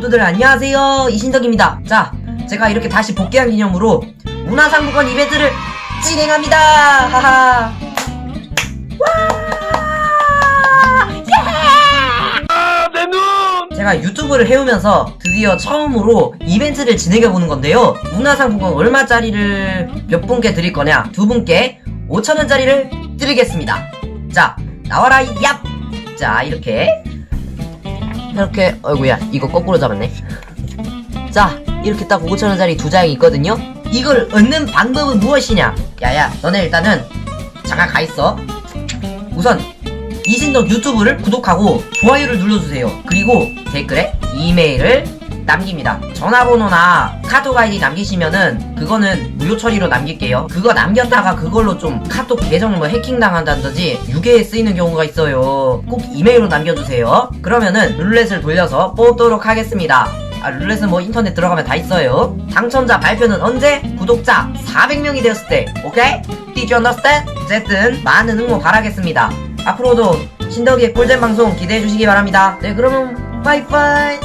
모두들 안녕하세요. 이신덕입니다. 자 제가 이렇게 다시 복귀한 기념으로 문화상품권 이벤트를 진행합니다. 하하. 제가 유튜브를 해오면서 드디어 처음으로 이벤트를 진행해보는 건데요. 문화상품권 얼마짜리를 몇 분께 드릴 거냐? 두 분께 5천원짜리를 드리겠습니다. 자 나와라 얍 자 이렇게 이렇게 어이구야 이거 거꾸로 잡았네. 자 이렇게 딱 5천원짜리 두 장이 있거든요. 이걸 얻는 방법은 무엇이냐? 야야 너네 일단은 잠깐 가있어. 우선 이신덕 유튜브를 구독하고 좋아요를 눌러주세요. 그리고 댓글에 이메일을 남깁니다 전화번호나 카톡 아이디 남기시면은 그거는 무료 처리로 남길게요 그거 남겼다가 그걸로 좀 카톡 계정 뭐 해킹 당한다든지 유괴에 쓰이는 경우가 있어요 꼭 이메일로 남겨주세요 그러면은 룰렛을 돌려서 뽑도록 하겠습니다 아, 룰렛은 뭐 인터넷 들어가면 다 있어요. 당첨자 발표는 언제? 구독자 400명이 되었을 때. 오케이? Did you understand? 어쨌든 많은 응원 바라겠습니다. 앞으로도 신덕이의 꿀잼 방송 기대해 주시기 바랍니다. 네, 그러면 빠이빠이.